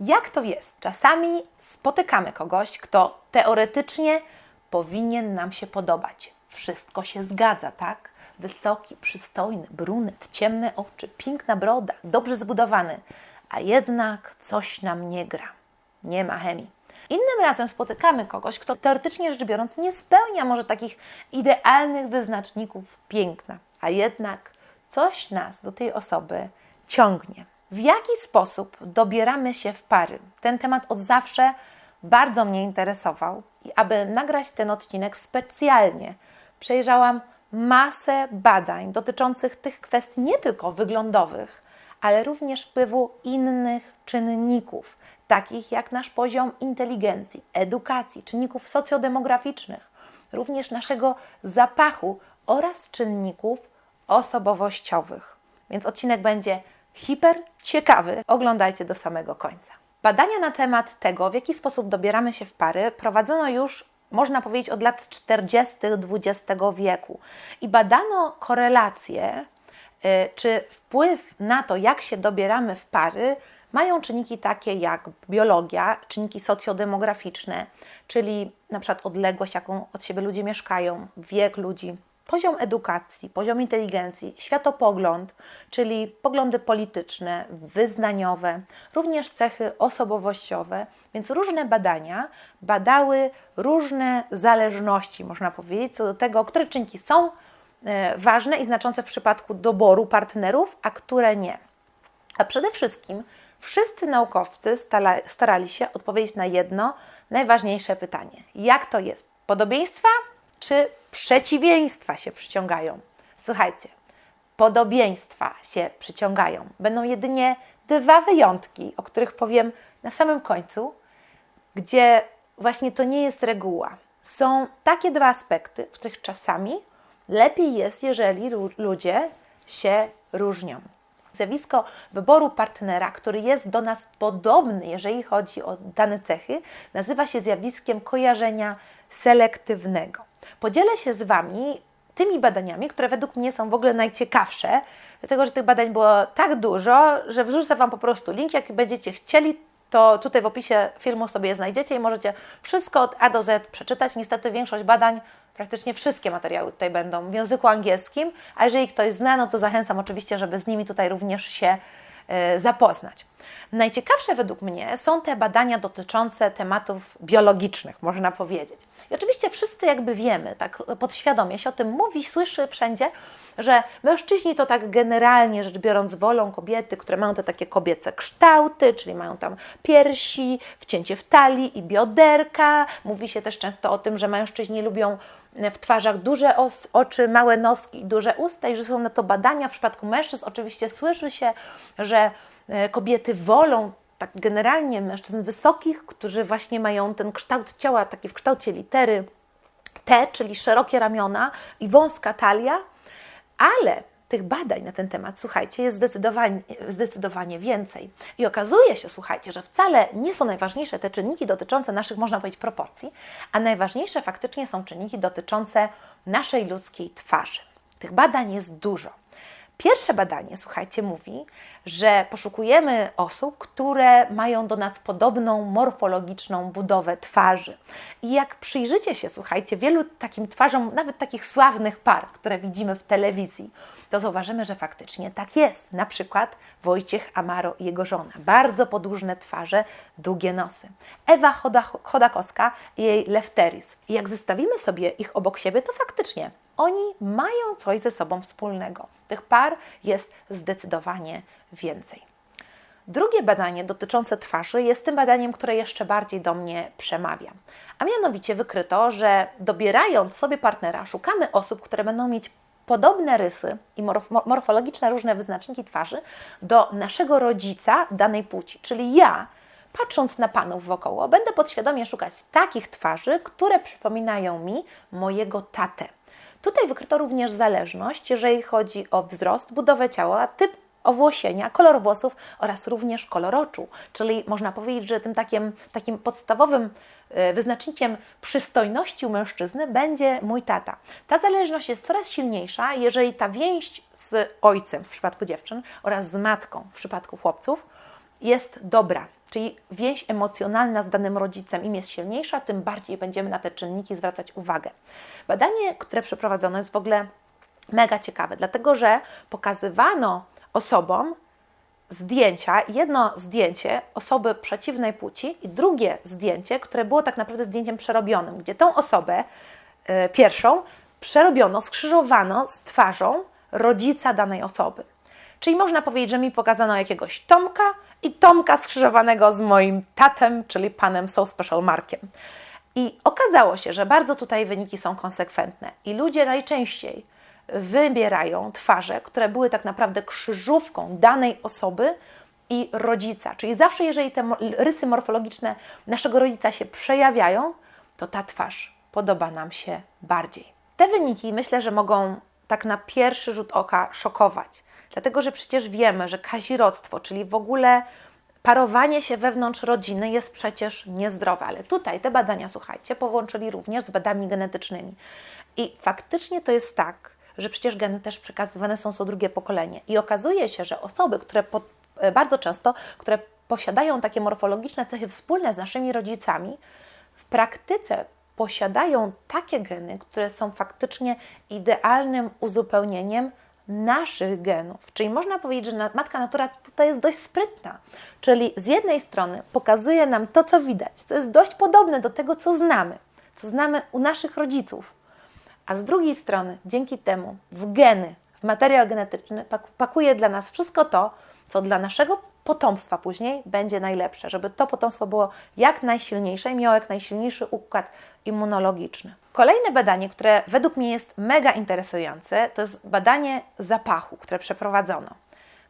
Jak to jest? Czasami spotykamy kogoś, kto teoretycznie powinien nam się podobać. Wszystko się zgadza, tak? Wysoki, przystojny, brunet, ciemne oczy, piękna broda, dobrze zbudowany, a jednak coś nam nie gra. Nie ma chemii. Innym razem spotykamy kogoś, kto teoretycznie rzecz biorąc nie spełnia może takich idealnych wyznaczników piękna, a jednak coś nas do tej osoby ciągnie. W jaki sposób dobieramy się w pary? Ten temat od zawsze bardzo mnie interesował i aby nagrać ten odcinek specjalnie przejrzałam masę badań dotyczących tych kwestii nie tylko wyglądowych, ale również wpływu innych czynników, takich jak nasz poziom inteligencji, edukacji, czynników socjodemograficznych, również naszego zapachu oraz czynników osobowościowych. Więc odcinek będzie hiper ciekawy. Oglądajcie do samego końca. Badania na temat tego, w jaki sposób dobieramy się w pary, prowadzono już, można powiedzieć, od lat 40. XX wieku. I badano korelacje, y, czy wpływ na to, jak się dobieramy w pary, mają czynniki takie jak biologia, czynniki socjodemograficzne, czyli na przykład odległość, jaką od siebie ludzie mieszkają, wiek ludzi, poziom edukacji, poziom inteligencji, światopogląd, czyli poglądy polityczne, wyznaniowe, również cechy osobowościowe, więc różne badania badały różne zależności, można powiedzieć, co do tego, które czynniki są e, ważne i znaczące w przypadku doboru partnerów, a które nie. A przede wszystkim wszyscy naukowcy starali się odpowiedzieć na jedno najważniejsze pytanie: jak to jest? Podobieństwa czy przeciwieństwa się przyciągają? Słuchajcie, podobieństwa się przyciągają. Będą jedynie dwa wyjątki, o których powiem na samym końcu, gdzie właśnie to nie jest reguła. Są takie dwa aspekty, w których czasami lepiej jest, jeżeli ludzie się różnią. Zjawisko wyboru partnera, który jest do nas podobny, jeżeli chodzi o dane cechy, nazywa się zjawiskiem kojarzenia selektywnego. Podzielę się z Wami tymi badaniami, które według mnie są w ogóle najciekawsze, dlatego że tych badań było tak dużo, że wrzucę Wam po prostu link, jak będziecie chcieli, to tutaj w opisie filmu sobie je znajdziecie i możecie wszystko od A do Z przeczytać. Niestety większość badań, praktycznie wszystkie materiały tutaj będą w języku angielskim, a jeżeli ktoś zna, no to zachęcam oczywiście, żeby z nimi tutaj również się y, zapoznać. Najciekawsze według mnie są te badania dotyczące tematów biologicznych, można powiedzieć. I oczywiście wszyscy jakby wiemy, tak podświadomie się o tym mówi, słyszy wszędzie, że mężczyźni to tak generalnie rzecz biorąc wolą kobiety, które mają te takie kobiece kształty, czyli mają tam piersi, wcięcie w talii i bioderka. Mówi się też często o tym, że mężczyźni lubią w twarzach duże os, oczy, małe noski i duże usta i że są na to badania. W przypadku mężczyzn oczywiście słyszy się, że kobiety wolą tak generalnie mężczyzn wysokich, którzy właśnie mają ten kształt ciała taki w kształcie litery T, czyli szerokie ramiona i wąska talia, ale tych badań na ten temat, słuchajcie, jest zdecydowanie, zdecydowanie więcej. I okazuje się, słuchajcie, że wcale nie są najważniejsze te czynniki dotyczące naszych, można powiedzieć, proporcji, a najważniejsze faktycznie są czynniki dotyczące naszej ludzkiej twarzy. Tych badań jest dużo. Pierwsze badanie, słuchajcie, mówi, że poszukujemy osób, które mają do nas podobną morfologiczną budowę twarzy. I jak przyjrzycie się, słuchajcie, wielu takim twarzom, nawet takich sławnych par, które widzimy w telewizji, to zauważymy, że faktycznie tak jest. Na przykład Wojciech Amaro i jego żona. Bardzo podłużne twarze, długie nosy. Ewa Chodakowska i jej Lefteris. I jak zestawimy sobie ich obok siebie, to faktycznie oni mają coś ze sobą wspólnego. Tych par jest zdecydowanie więcej. Drugie badanie dotyczące twarzy jest tym badaniem, które jeszcze bardziej do mnie przemawia. A mianowicie wykryto, że dobierając sobie partnera, szukamy osób, które będą mieć podobne rysy i morfologiczne różne wyznaczniki twarzy do naszego rodzica danej płci. Czyli ja, patrząc na panów wokoło, będę podświadomie szukać takich twarzy, które przypominają mi mojego tatę. Tutaj wykryto również zależność, jeżeli chodzi o wzrost, budowę ciała, typ owłosienia, kolor włosów oraz również kolor oczu. Czyli można powiedzieć, że tym takim, takim podstawowym e, wyznacznikiem przystojności u mężczyzny będzie mój tata. Ta zależność jest coraz silniejsza, jeżeli ta więź z ojcem w przypadku dziewczyn oraz z matką w przypadku chłopców jest dobra. Czyli więź emocjonalna z danym rodzicem im jest silniejsza, tym bardziej będziemy na te czynniki zwracać uwagę. Badanie, które przeprowadzono, jest w ogóle mega ciekawe, dlatego że pokazywano osobom zdjęcia, jedno zdjęcie osoby przeciwnej płci i drugie zdjęcie, które było tak naprawdę zdjęciem przerobionym, gdzie tą osobę y, pierwszą przerobiono, skrzyżowano z twarzą rodzica danej osoby. Czyli można powiedzieć, że mi pokazano jakiegoś Tomka i Tomka skrzyżowanego z moim tatem, czyli panem So Special Markiem. I okazało się, że bardzo tutaj wyniki są konsekwentne i ludzie najczęściej wybierają twarze, które były tak naprawdę krzyżówką danej osoby i rodzica. Czyli zawsze, jeżeli te rysy morfologiczne naszego rodzica się przejawiają, to ta twarz podoba nam się bardziej. Te wyniki myślę, że mogą tak na pierwszy rzut oka szokować, dlatego że przecież wiemy, że kazirodztwo, czyli w ogóle parowanie się wewnątrz rodziny jest przecież niezdrowe, ale tutaj te badania, słuchajcie, połączyli również z badaniami genetycznymi. I faktycznie to jest tak, że przecież geny też przekazywane są co drugie pokolenie. I okazuje się, że osoby, które po, bardzo często, które posiadają takie morfologiczne cechy wspólne z naszymi rodzicami, w praktyce posiadają takie geny, które są faktycznie idealnym uzupełnieniem naszych genów. Czyli można powiedzieć, że matka natura tutaj jest dość sprytna. Czyli z jednej strony pokazuje nam to, co widać, co jest dość podobne do tego, co znamy, co znamy u naszych rodziców. A z drugiej strony, dzięki temu w geny, w materiał genetyczny pakuje dla nas wszystko to, co dla naszego potomstwa później będzie najlepsze, żeby to potomstwo było jak najsilniejsze i miało jak najsilniejszy układ immunologiczny. Kolejne badanie, które według mnie jest mega interesujące, to jest badanie zapachu, które przeprowadzono.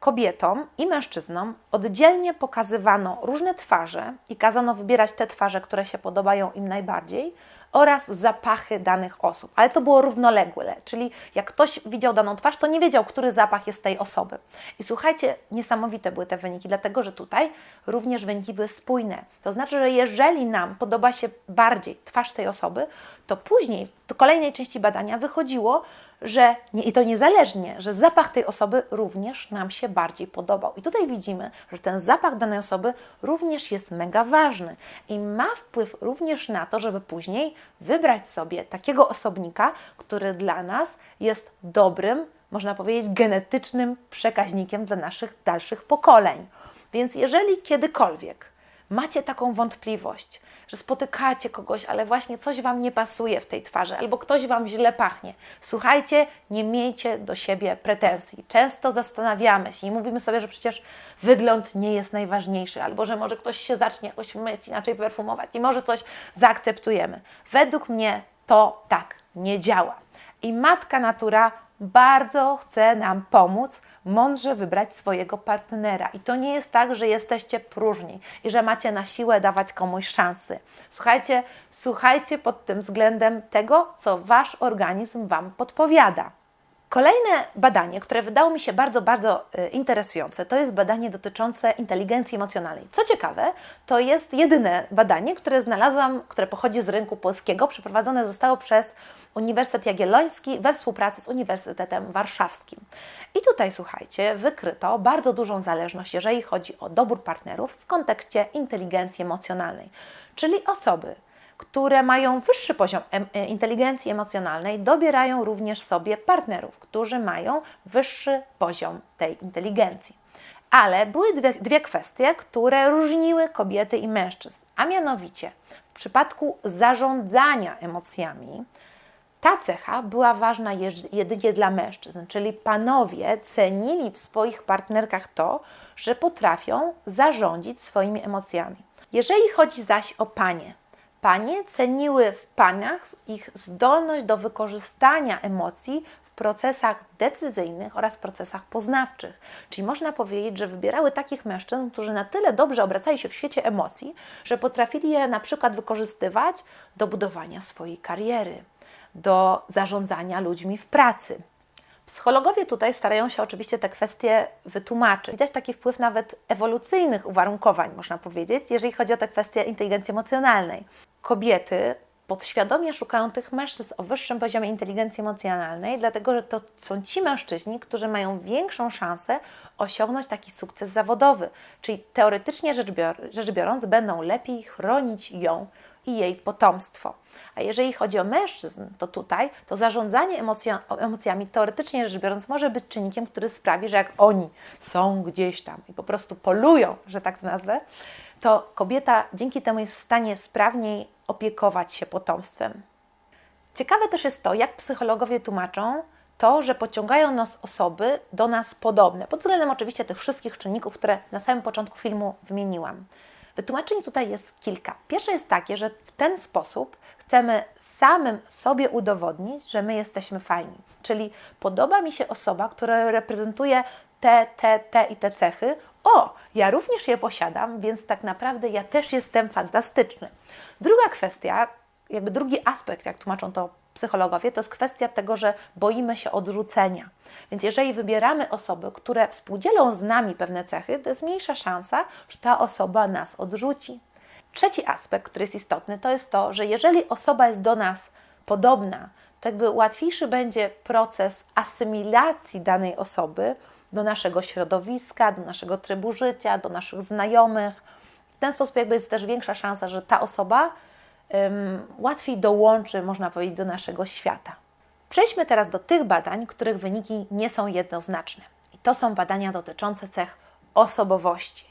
Kobietom i mężczyznom oddzielnie pokazywano różne twarze i kazano wybierać te twarze, które się podobają im najbardziej, oraz zapachy danych osób. Ale to było równoległe, czyli jak ktoś widział daną twarz, to nie wiedział, który zapach jest tej osoby. I słuchajcie, niesamowite były te wyniki, dlatego że tutaj również wyniki były spójne. To znaczy, że jeżeli nam podoba się bardziej twarz tej osoby, to później w kolejnej części badania wychodziło, że i to niezależnie, że zapach tej osoby również nam się bardziej podobał. I tutaj widzimy, że ten zapach danej osoby również jest mega ważny i ma wpływ również na to, żeby później wybrać sobie takiego osobnika, który dla nas jest dobrym, można powiedzieć, genetycznym przekaźnikiem dla naszych dalszych pokoleń. Więc jeżeli kiedykolwiek macie taką wątpliwość, że spotykacie kogoś, ale właśnie coś Wam nie pasuje w tej twarzy, albo ktoś Wam źle pachnie. Słuchajcie, nie miejcie do siebie pretensji. Często zastanawiamy się i mówimy sobie, że przecież wygląd nie jest najważniejszy, albo że może ktoś się zacznie jakoś myć, inaczej perfumować i może coś zaakceptujemy. Według mnie to tak nie działa. I matka natura bardzo chce nam pomóc mądrze wybrać swojego partnera. I to nie jest tak, że jesteście próżni i że macie na siłę dawać komuś szansy. Słuchajcie, słuchajcie pod tym względem tego, co wasz organizm wam podpowiada. Kolejne badanie, które wydało mi się bardzo, bardzo y, interesujące, to jest badanie dotyczące inteligencji emocjonalnej. Co ciekawe, to jest jedyne badanie, które znalazłam, które pochodzi z rynku polskiego, przeprowadzone zostało przez Uniwersytet Jagielloński we współpracy z Uniwersytetem Warszawskim. I tutaj, słuchajcie, wykryto bardzo dużą zależność, jeżeli chodzi o dobór partnerów w kontekście inteligencji emocjonalnej, czyli osoby, które mają wyższy poziom e, inteligencji emocjonalnej, dobierają również sobie partnerów, którzy mają wyższy poziom tej inteligencji. Ale były dwie, dwie kwestie, które różniły kobiety i mężczyzn, a mianowicie w przypadku zarządzania emocjami, ta cecha była ważna jedynie dla mężczyzn, czyli panowie cenili w swoich partnerkach to, że potrafią zarządzić swoimi emocjami. Jeżeli chodzi zaś o panie, panie ceniły w paniach ich zdolność do wykorzystania emocji w procesach decyzyjnych oraz procesach poznawczych. Czyli można powiedzieć, że wybierały takich mężczyzn, którzy na tyle dobrze obracali się w świecie emocji, że potrafili je na przykład wykorzystywać do budowania swojej kariery do zarządzania ludźmi w pracy. Psychologowie tutaj starają się oczywiście te kwestie wytłumaczyć. Widać taki wpływ nawet ewolucyjnych uwarunkowań, można powiedzieć, jeżeli chodzi o te kwestie inteligencji emocjonalnej. Kobiety podświadomie szukają tych mężczyzn o wyższym poziomie inteligencji emocjonalnej, dlatego że to są ci mężczyźni, którzy mają większą szansę osiągnąć taki sukces zawodowy. Czyli teoretycznie rzecz, bior rzecz biorąc, będą lepiej chronić ją i jej potomstwo. A jeżeli chodzi o mężczyzn, to tutaj to zarządzanie emocjami teoretycznie rzecz biorąc może być czynnikiem, który sprawi, że jak oni są gdzieś tam i po prostu polują, że tak nazwę, to kobieta dzięki temu jest w stanie sprawniej opiekować się potomstwem. Ciekawe też jest to, jak psychologowie tłumaczą to, że pociągają nas osoby do nas podobne, pod względem oczywiście tych wszystkich czynników, które na samym początku filmu wymieniłam. Wytłumaczeń tutaj jest kilka. Pierwsze jest takie, że w ten sposób chcemy samym sobie udowodnić, że my jesteśmy fajni. Czyli podoba mi się osoba, która reprezentuje te, te, te i te cechy. O, ja również je posiadam, więc tak naprawdę ja też jestem fantastyczny. Druga kwestia, jakby drugi aspekt, jak tłumaczą to psychologowie, to jest kwestia tego, że boimy się odrzucenia. Więc jeżeli wybieramy osoby, które współdzielą z nami pewne cechy, to jest mniejsza szansa, że ta osoba nas odrzuci. Trzeci aspekt, który jest istotny, to jest to, że jeżeli osoba jest do nas podobna, to jakby łatwiejszy będzie proces asymilacji danej osoby do naszego środowiska, do naszego trybu życia, do naszych znajomych. W ten sposób jakby jest też większa szansa, że ta osoba um, łatwiej dołączy, można powiedzieć, do naszego świata. Przejdźmy teraz do tych badań, których wyniki nie są jednoznaczne. I to są badania dotyczące cech osobowości.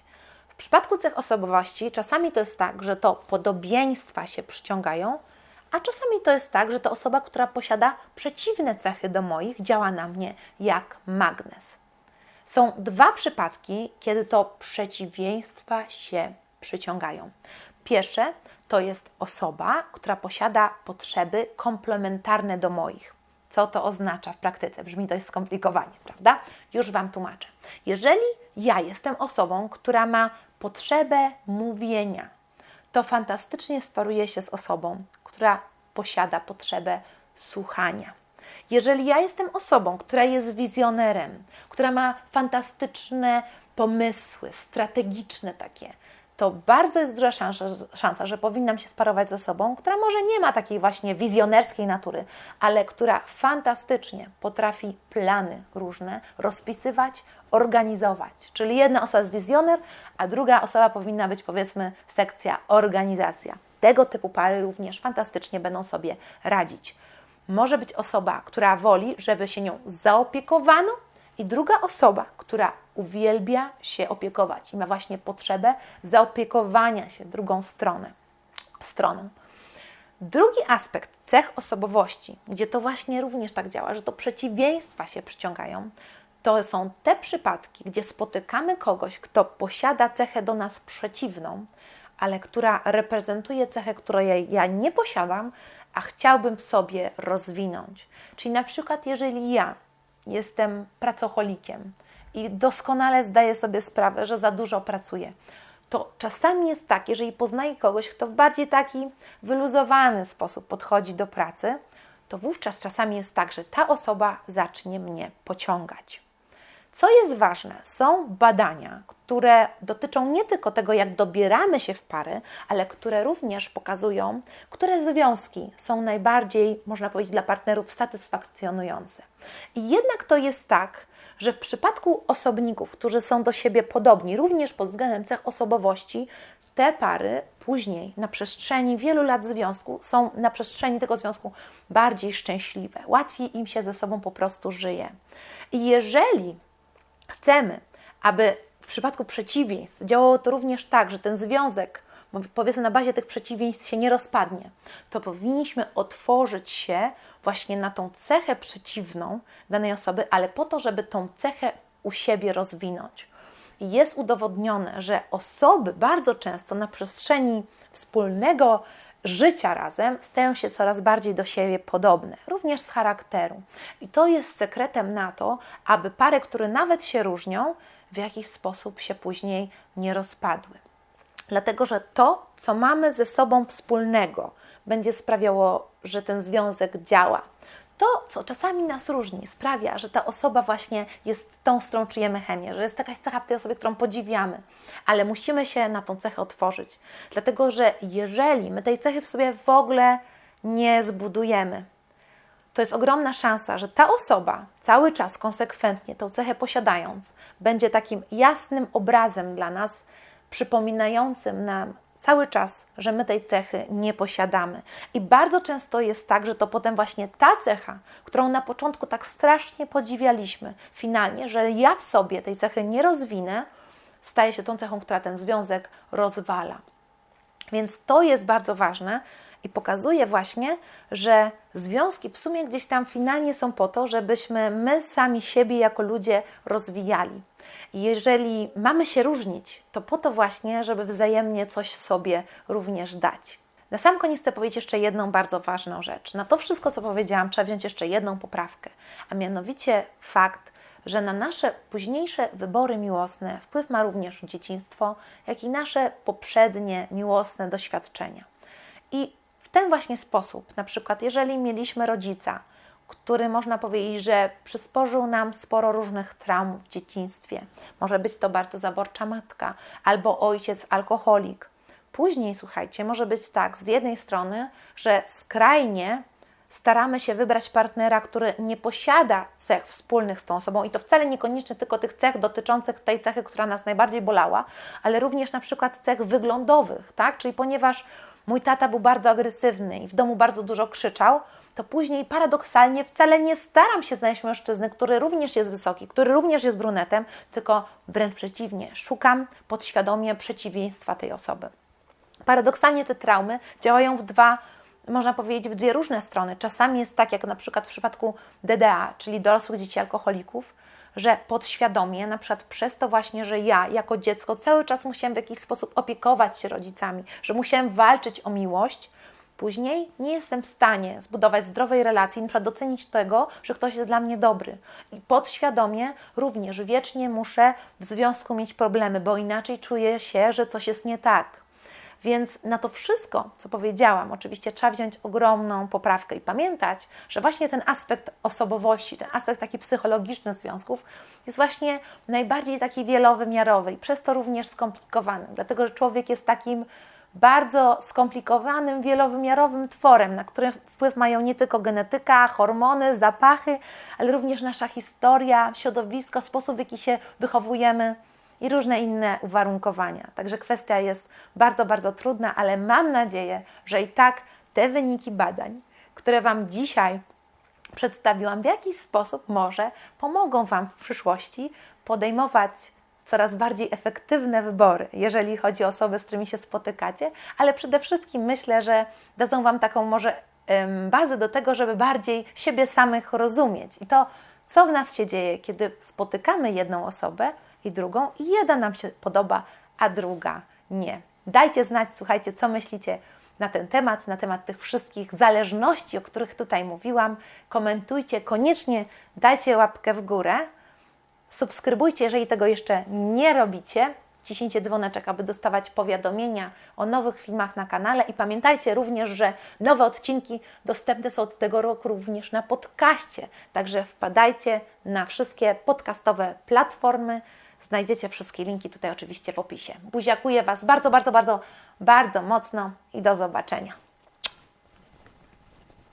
W przypadku cech osobowości czasami to jest tak, że to podobieństwa się przyciągają, a czasami to jest tak, że to osoba, która posiada przeciwne cechy do moich, działa na mnie jak magnes. Są dwa przypadki, kiedy to przeciwieństwa się przyciągają. Pierwsze to jest osoba, która posiada potrzeby komplementarne do moich. Co to oznacza w praktyce? Brzmi dość skomplikowanie, prawda? Już Wam tłumaczę. Jeżeli ja jestem osobą, która ma potrzebę mówienia, to fantastycznie sparuje się z osobą, która posiada potrzebę słuchania. Jeżeli ja jestem osobą, która jest wizjonerem, która ma fantastyczne pomysły, strategiczne takie, to bardzo jest duża szansa, szansa, że powinnam się sparować ze sobą, która może nie ma takiej właśnie wizjonerskiej natury, ale która fantastycznie potrafi plany różne rozpisywać, organizować. Czyli jedna osoba jest wizjoner, a druga osoba powinna być powiedzmy sekcja organizacja. Tego typu pary również fantastycznie będą sobie radzić. Może być osoba, która woli, żeby się nią zaopiekowano, i druga osoba, która uwielbia się opiekować i ma właśnie potrzebę zaopiekowania się drugą stronę, stroną. Drugi aspekt cech osobowości, gdzie to właśnie również tak działa, że to przeciwieństwa się przyciągają, to są te przypadki, gdzie spotykamy kogoś, kto posiada cechę do nas przeciwną, ale która reprezentuje cechę, której ja nie posiadam, a chciałbym w sobie rozwinąć. Czyli na przykład, jeżeli ja jestem pracocholikiem i doskonale zdaję sobie sprawę, że za dużo pracuję, to czasami jest tak, jeżeli poznaję kogoś, kto w bardziej taki wyluzowany sposób podchodzi do pracy, to wówczas czasami jest tak, że ta osoba zacznie mnie pociągać. Co jest ważne, są badania, które dotyczą nie tylko tego, jak dobieramy się w pary, ale które również pokazują, które związki są najbardziej, można powiedzieć, dla partnerów satysfakcjonujące. I jednak to jest tak, że w przypadku osobników, którzy są do siebie podobni, również pod względem cech osobowości, te pary później na przestrzeni wielu lat związku są na przestrzeni tego związku bardziej szczęśliwe. Łatwiej im się ze sobą po prostu żyje. I jeżeli chcemy, aby w przypadku przeciwieństw działało to również tak, że ten związek, powiedzmy na bazie tych przeciwieństw się nie rozpadnie, to powinniśmy otworzyć się właśnie na tą cechę przeciwną danej osoby, ale po to, żeby tą cechę u siebie rozwinąć. Jest udowodnione, że osoby bardzo często na przestrzeni wspólnego życia razem stają się coraz bardziej do siebie podobne, również z charakteru. I to jest sekretem na to, aby pary, które nawet się różnią, w jakiś sposób się później nie rozpadły. Dlatego, że to, co mamy ze sobą wspólnego, będzie sprawiało, że ten związek działa. To, co czasami nas różni, sprawia, że ta osoba właśnie jest tą, z którą czujemy chemię, że jest jakaś cecha w tej osobie, którą podziwiamy, ale musimy się na tą cechę otworzyć. Dlatego, że jeżeli my tej cechy w sobie w ogóle nie zbudujemy, to jest ogromna szansa, że ta osoba cały czas konsekwentnie tą cechę posiadając, będzie takim jasnym obrazem dla nas, przypominającym nam cały czas, że my tej cechy nie posiadamy. I bardzo często jest tak, że to potem właśnie ta cecha, którą na początku tak strasznie podziwialiśmy, finalnie, że ja w sobie tej cechy nie rozwinę, staje się tą cechą, która ten związek rozwala. Więc to jest bardzo ważne i pokazuje właśnie, że związki w sumie gdzieś tam finalnie są po to, żebyśmy my sami siebie jako ludzie rozwijali. Jeżeli mamy się różnić, to po to właśnie, żeby wzajemnie coś sobie również dać. Na sam koniec chcę powiedzieć jeszcze jedną bardzo ważną rzecz. Na to wszystko, co powiedziałam, trzeba wziąć jeszcze jedną poprawkę, a mianowicie fakt, że na nasze późniejsze wybory miłosne wpływ ma również dzieciństwo, jak i nasze poprzednie miłosne doświadczenia. I w ten właśnie sposób, na przykład, jeżeli mieliśmy rodzica, który można powiedzieć, że przysporzył nam sporo różnych traum w dzieciństwie. Może być to bardzo zaborcza matka albo ojciec alkoholik. Później, słuchajcie, może być tak z jednej strony, że skrajnie staramy się wybrać partnera, który nie posiada cech wspólnych z tą osobą i to wcale niekoniecznie tylko tych cech dotyczących tej cechy, która nas najbardziej bolała, ale również na przykład cech wyglądowych, tak? Czyli ponieważ mój tata był bardzo agresywny i w domu bardzo dużo krzyczał, to później paradoksalnie wcale nie staram się znaleźć mężczyzny, który również jest wysoki, który również jest brunetem, tylko wręcz przeciwnie, szukam podświadomie przeciwieństwa tej osoby. Paradoksalnie te traumy działają w dwa, można powiedzieć, w dwie różne strony. Czasami jest tak, jak na przykład w przypadku DDA, czyli dorosłych dzieci alkoholików, że podświadomie, na przykład przez to właśnie, że ja jako dziecko cały czas musiałam w jakiś sposób opiekować się rodzicami, że musiałam walczyć o miłość, później nie jestem w stanie zbudować zdrowej relacji, na docenić tego, że ktoś jest dla mnie dobry. I podświadomie również wiecznie muszę w związku mieć problemy, bo inaczej czuję się, że coś jest nie tak. Więc na to wszystko, co powiedziałam, oczywiście trzeba wziąć ogromną poprawkę i pamiętać, że właśnie ten aspekt osobowości, ten aspekt taki psychologiczny związków jest właśnie najbardziej taki wielowymiarowy i przez to również skomplikowany, dlatego że człowiek jest takim bardzo skomplikowanym, wielowymiarowym tworem, na który wpływ mają nie tylko genetyka, hormony, zapachy, ale również nasza historia, środowisko, sposób, w jaki się wychowujemy i różne inne uwarunkowania. Także kwestia jest bardzo, bardzo trudna, ale mam nadzieję, że i tak te wyniki badań, które Wam dzisiaj przedstawiłam, w jakiś sposób może pomogą Wam w przyszłości podejmować coraz bardziej efektywne wybory, jeżeli chodzi o osoby, z którymi się spotykacie, ale przede wszystkim myślę, że dadzą Wam taką może bazę do tego, żeby bardziej siebie samych rozumieć i to, co w nas się dzieje, kiedy spotykamy jedną osobę i drugą i jedna nam się podoba, a druga nie. Dajcie znać, słuchajcie, co myślicie na ten temat, na temat tych wszystkich zależności, o których tutaj mówiłam. Komentujcie, koniecznie dajcie łapkę w górę. Subskrybujcie, jeżeli tego jeszcze nie robicie. Ciśnijcie dzwoneczek, aby dostawać powiadomienia o nowych filmach na kanale i pamiętajcie również, że nowe odcinki dostępne są od tego roku również na podcaście. Także wpadajcie na wszystkie podcastowe platformy. Znajdziecie wszystkie linki tutaj oczywiście w opisie. Buziakuję Was bardzo, bardzo, bardzo, bardzo mocno i do zobaczenia.